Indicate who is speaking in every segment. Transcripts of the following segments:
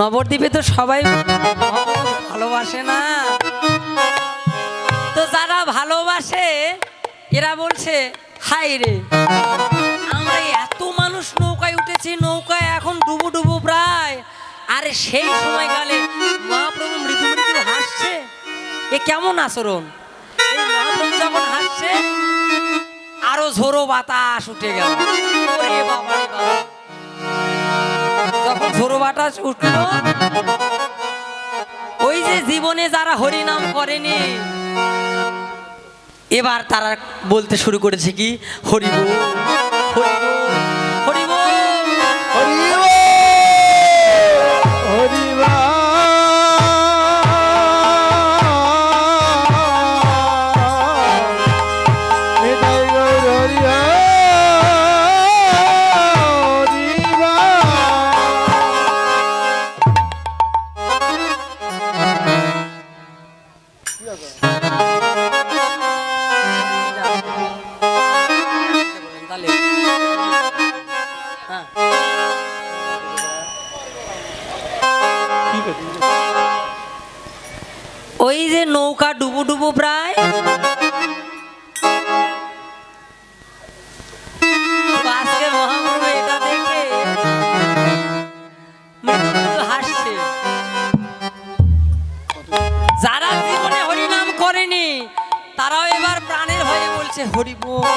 Speaker 1: নবদ্বীপে তো সবাই ভালোবাসে না। তো যারা ভালোবাসে, এরা বলছে, হাই রে, আমরা এত মানুষ নৌকায় উঠেছি, নৌকায় এখন ডুবু ডুবু প্রায়। আরে সেই সময়কালে মহাপ্রভু মৃদু মৃদু হাসছে। এ কেমন আচরণ? মহাপ্রভু যখন হাসছে, আরও ঝোড়ো বাতাস উঠে গেল। বাবা। ঝোড়ো বাতাস উঠল ওই যে জীবনে যারা হরিনাম করেনি, এবার তারা বলতে শুরু করেছে কি? হরিবল হরিবল যে নৌকা ডুবু ডুবু প্রায়। যারা জীবনে হরিনাম করেনি, তারাও এবার প্রাণের ভয়ে বলছে, হরিবোল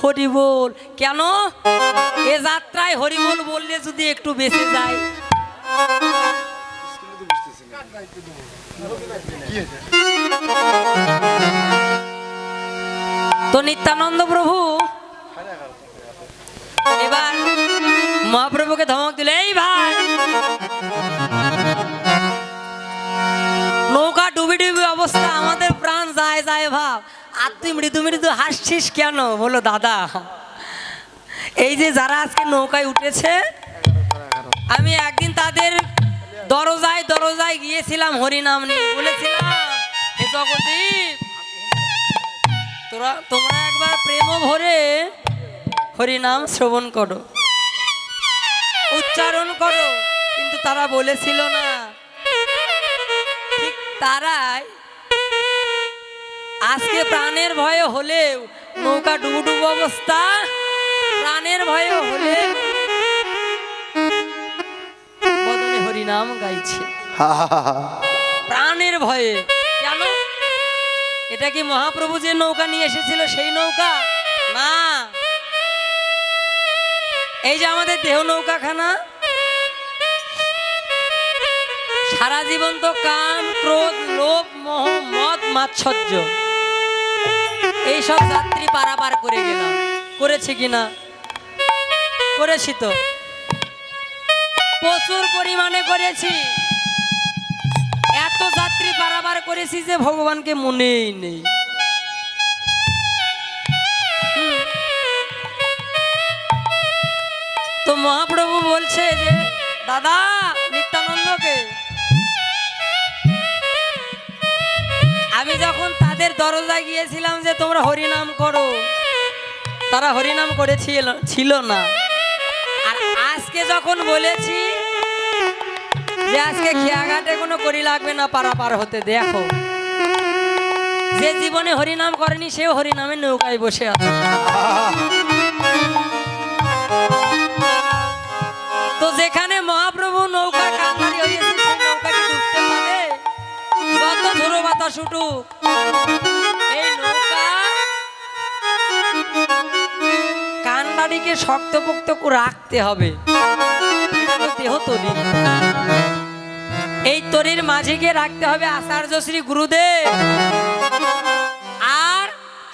Speaker 1: হরিবোল। কেন? এ যাত্রায় হরিবোল বললে যদি একটু বেঁচে যায়। তো নিত্যানন্দ প্রভু, এবার মহাপ্রভুকে ধমক দিল, এই ভাই! নৌকা ডুবি ডুবি অবস্থা, আমাদের প্রাণ যায় যায় ভাব। আর তুই মৃদু মৃদু হাসছিস কেন? বলো, দাদা। এই যে যারা আজকে নৌকায় উঠেছে, আমি একদিন তাদের দরজায় দরজায় গিয়েছিলাম, হরিনাম নিয়ে বলেছিলাম, হে জগদীপ, তোরা, তোমরা একবার প্রেম ভরে হরিনাম শ্রবণ করো, উচ্চারণ করো, কিন্তু তারা বলেছিল না। তারাই আজকে প্রাণের ভয়ে হলেও নৌকা ডুবু ডুবু অবস্থা, প্রাণের ভয়ে হলে হরিনাম গাইছে। প্রাণের ভয়ে। কেন? এটা কি মহাপ্রভু যে নৌকা নিয়ে এসেছিল, সেই নৌকা? না। এই যে আমাদের দেহ নৌকাখানা। সারা জীবন তো কাম ক্রোধ, লোভ, মোহ, মদ মাৎসর্য এইসব যাত্রী পারাপার করে গেলাম। করেছি কিনা করেছি তো। প্রচুর পরিমাণে করেছি। এত যাত্রী পারাপার করেছি যে ভগবানকে মনেই নেই। তো মহাপ্রভু বলছে যে, দাদা, নিত্যানন্দকে, আমি যখন তাদের দরজায় গিয়েছিলাম যে তোমরা হরিনাম করো, তারা হরিনাম করেছিল, ছিল না। আজকে যখন বলেছি যে আজকে খেয়াঘাটে কোনো করি লাগবে না, পারাপার হতে, দেখো। যে জীবনে হরিনাম করেনি, সেও হরিনামে নৌকায় বসে আছে। তো যেখানে মহাপ্রভু নৌকা কান্নারি হয়েছে সেই যত ঝোড়ো বাতাস উঠুক, এই নৌকা রাখতে হবে। এই তরির রাখতে হবে আচার্য শ্রী গুরুদেব। আর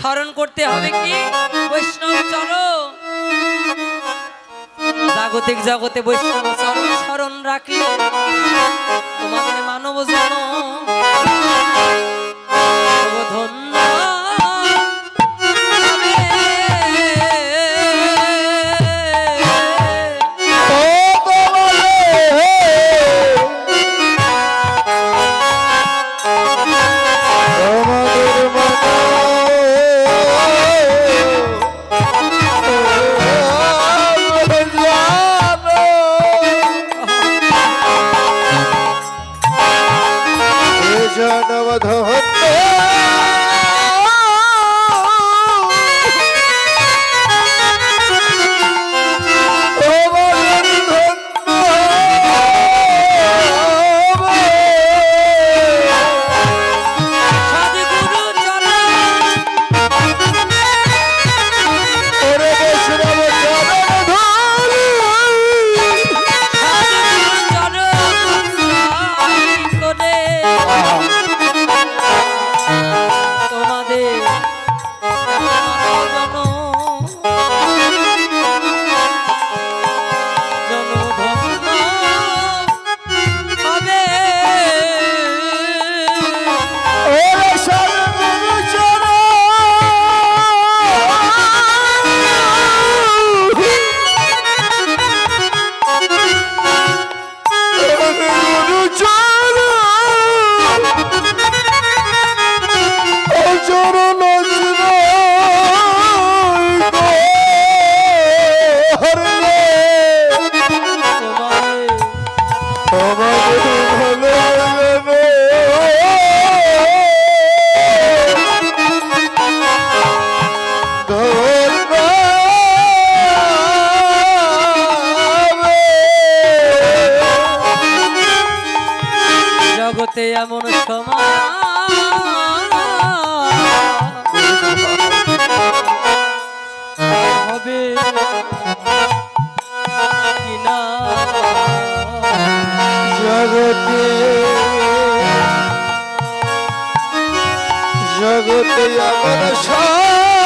Speaker 1: স্মরণ করতে হবে কি? বৈষ্ণব চরণ। জাগতিক জগতে বৈষ্ণব চরণ স্মরণ রাখলে তোমাদের মানব জনম জগতে
Speaker 2: আমার
Speaker 1: এমন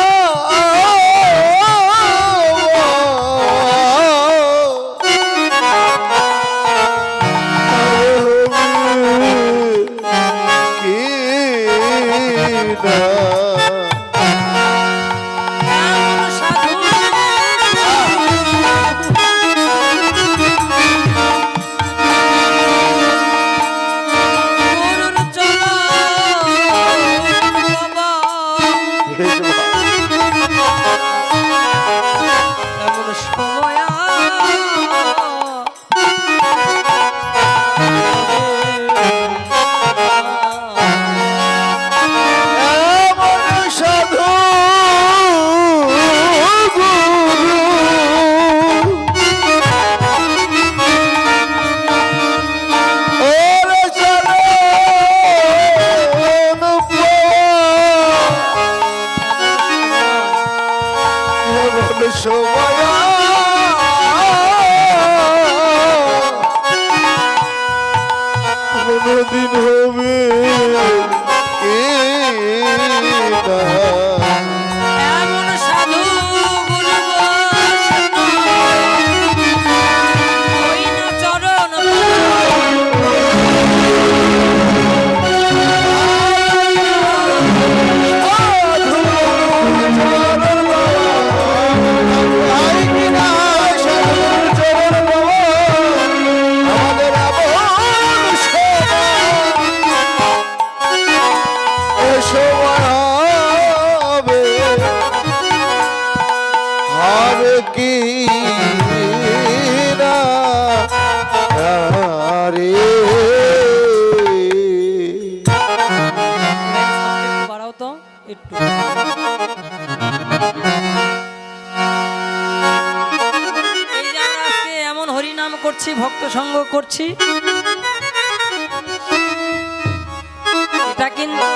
Speaker 2: কোনদিন
Speaker 1: করছি ভক্ত সঙ্গ করছি। এটা কিন্তু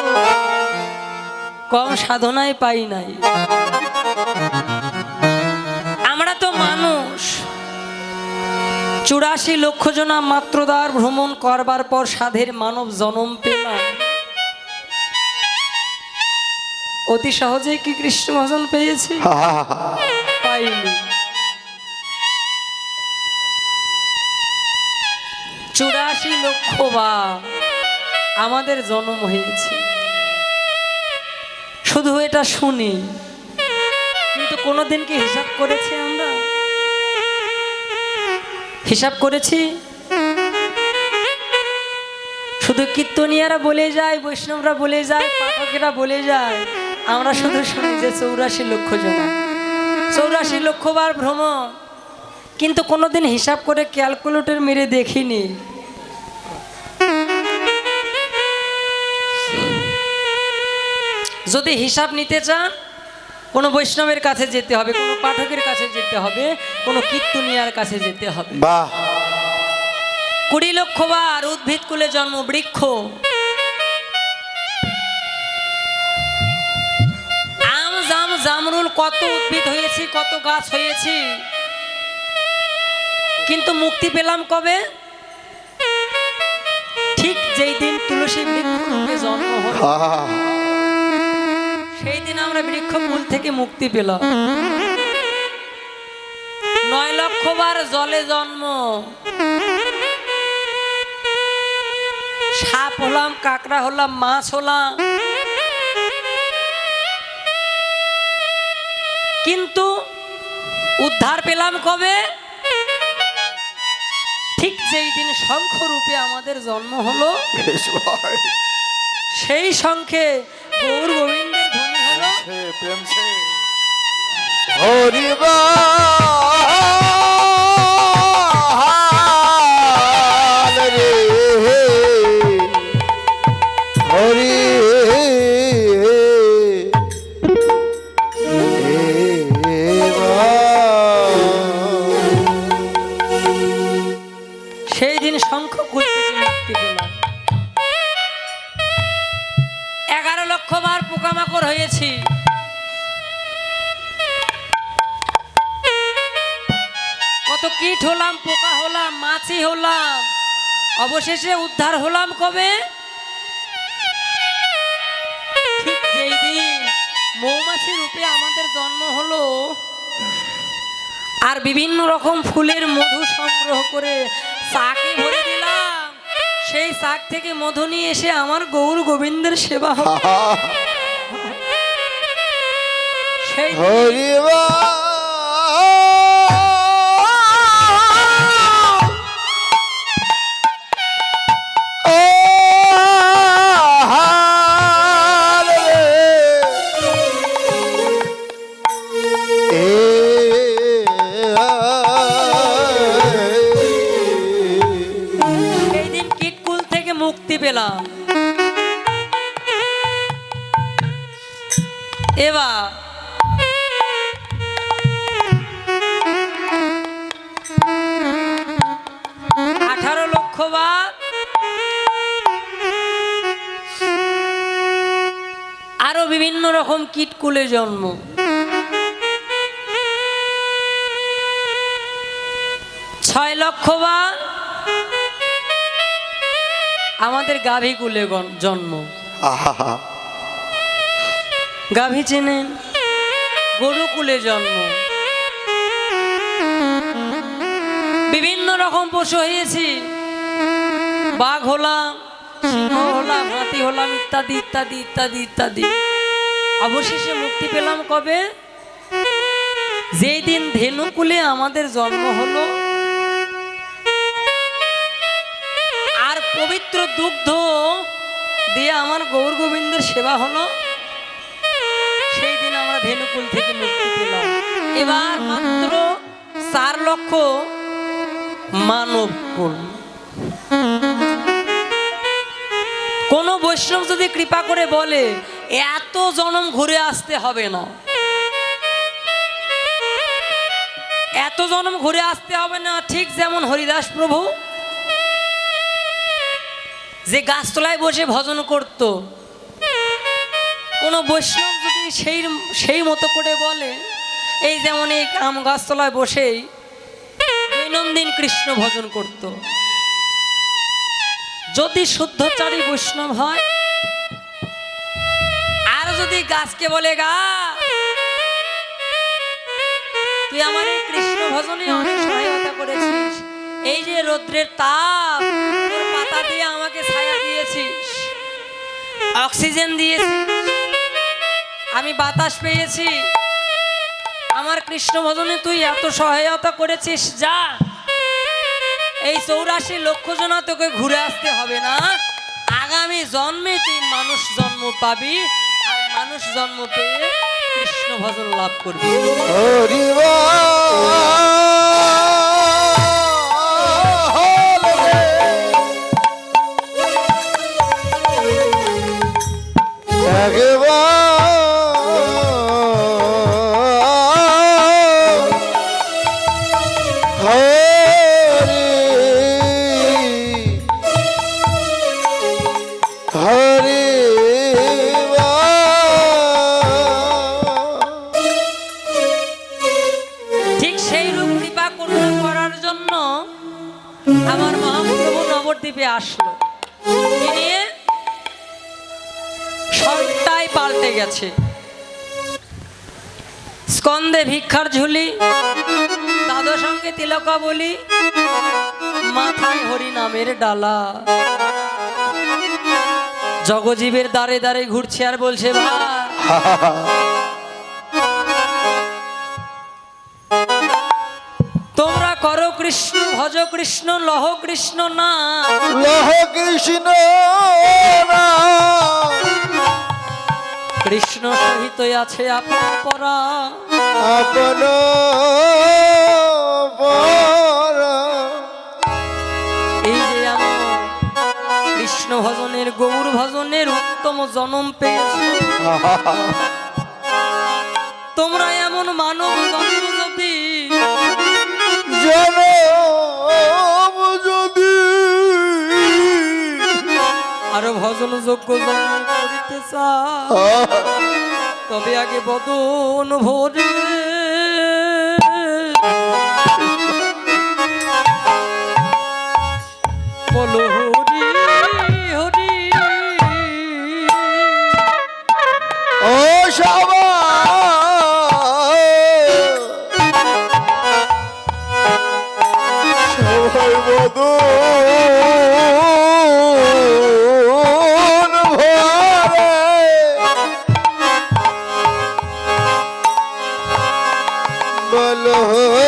Speaker 1: কম সাধনায় পাই নাই। আমরা তো মানুষ। চুরাশি লক্ষ জনা মাত্রদার ভ্রমণ করবার পর সাধের মানব জনম পেলাম। অতি সহজেই কি কৃষ্ণ ভজন পেয়েছি? পাইনি। চুরাশি লক্ষ বা আমাদের জন্ম হয়েছে। শুধু এটা শুনি, কিন্তু কোনোদিন কি হিসাব করেছি আমরা? হিসাব করেছি? শুধু কীর্তনিয়ারা বলে যায়, বৈষ্ণবরা বলে যায়, পাঠকেরা বলে যায়, আমরা শুধু শুনি যে চৌরাশি লক্ষ জন। চৌরাশি লক্ষ বার ভ্রমণ, কিন্তু কোনোদিন হিসাব করে ক্যালকুলেটর মেরে দেখিনি। যদি হিসাব নিতে চান কোনো বৈষ্ণবের কাছে যেতে হবে কোনো পাঠকের কাছে যেতে হবে কোনো কীর্তনিয়ার কাছে যেতে হবে। কুড়ি লক্ষ বার উদ্ভিদ কুলে জন্ম বৃক্ষ। আম জাম জামরুল কত উদ্ভিদ হয়েছি কত গাছ হয়েছি। কিন্তু মুক্তি পেলাম কবে? ঠিক যেই দিন তুলসী বৃক্ষ জন্ম হলো।
Speaker 2: আহা,
Speaker 1: সেই দিন আমরা বৃক্ষ মূল থেকে মুক্তি পেলাম। নয় লক্ষ বার জলে জন্ম। সাপ হলাম কাকড়া হলাম মাছ হলাম। কিন্তু উদ্ধার পেলাম কবে? ঠিক যেই দিন শঙ্খ রূপে আমাদের জন্ম হলো। সেই শঙ্খে গৌর
Speaker 2: প্রেম সে
Speaker 1: হলাম পোকা হলাম মাছি হলাম। অবশেষে উদ্ধার হলাম কবে? ঠিক যেই দিন মৌমাছি রূপে আমাদের জন্ম হলো। আর বিভিন্ন রকম ফুলের মধু সংগ্রহ করে চাকে ভরে দিলাম। সেই চাক থেকে মধু নিয়ে এসে আমার গৌর গোবিন্দের সেবা হবে। সেই দিন
Speaker 2: হরি
Speaker 1: সেই এবার। আঠারো লক্ষ বার। আরও বিভিন্ন রকম কীটকুলে জন্ম। ছয় লক্ষ বার আমাদের গাভী কুলে জন্ম।
Speaker 2: আহা
Speaker 1: গাভী চেনেন গরুকুলে জন্ম। বিভিন্ন রকম পশু হয়েছি বাঘ হলাম, সিংহ হলাম, হাতি হলাম, ইত্যাদি ইত্যাদি ইত্যাদি ইত্যাদি। অবশেষে মুক্তি পেলাম কবে? যেই দিন ধেনুকুলে আমাদের জন্ম হলো। আর পবিত্র দুগ্ধ দিয়ে আমার গৌর গোবিন্দের সেবা হলো। সেই দিন আমরা ধেনুকুল থেকে মুক্তি এবার মাত্র চার লক্ষ মানব কোন বৈষ্ণব যদি কৃপা করে বলে, এত জনম ঘুরে আসতে হবে না। এত জনম ঘুরে আসতে হবে না, ঠিক যেমন হরিদাস প্রভু, যে গাছতলায় বসে ভজন করত। কোনো বৈষ্ণব সেই সেই মতো করে বলে, এই যেমন এই আম গাছতলায় বসেই দৈনন্দিন কৃষ্ণ ভজন করত। যদি শুদ্ধচারী বৈষ্ণব হয়, আর যদি গাছকে বলে, গা, তুই আমার এই কৃষ্ণ ভজনে অনেক সহায়তা করেছিস। এই যে রৌদ্রের তাপ পাতা দিয়ে আমাকে ছায়া দিয়েছিস। অক্সিজেন দিয়েছিস। আমি বাতাস পেয়েছি। আমার কৃষ্ণ ভজনে তুই এত সহায়তা করেছিস, যা। এই চৌরাশি লক্ষ জনা তোকে ঘুরে আসতে হবে না। আগামী জন্মে তুই মানুষ জন্ম পাবি, আর মানুষ জন্ম পেয়ে কৃষ্ণ ভজন লাভ করবি। নবদ্বীপে আসলো। নিয়ে সবটাই পাল্টে গেছে। স্কন্দে ভিক্ষার ঝুলি দাদু সঙ্গে তিলকা বলি মাথায় হরি নামের ডালা। জগজীবের দাঁড়ে দাঁড়ে ঘুরছে আর বলছে ভাই কৃষ্ণ ভজ কৃষ্ণ লহ কৃষ্ণ না।
Speaker 2: লহ কৃষ্ণ
Speaker 1: কৃষ্ণ সহিত আছে আপনার পরা।
Speaker 2: আপন
Speaker 1: এই যে আমার কৃষ্ণ ভজনের গৌর ভজনের উত্তম জনম পেয়েছে। তোমরা এমন মানব জন্ম
Speaker 2: জনম যদি
Speaker 1: আরও ভজন যোগ্য জন্ম করিতে তবে আগে বদন ভরে। বলো
Speaker 2: বল।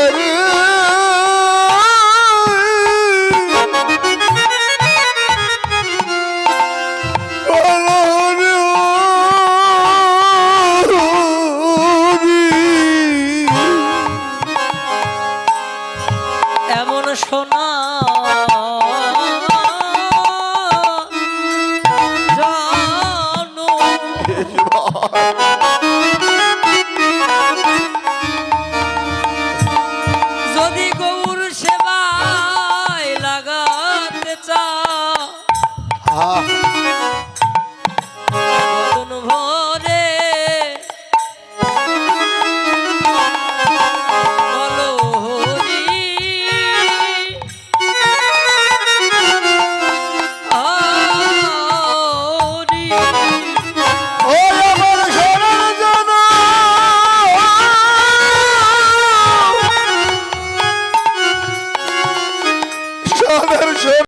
Speaker 2: 好。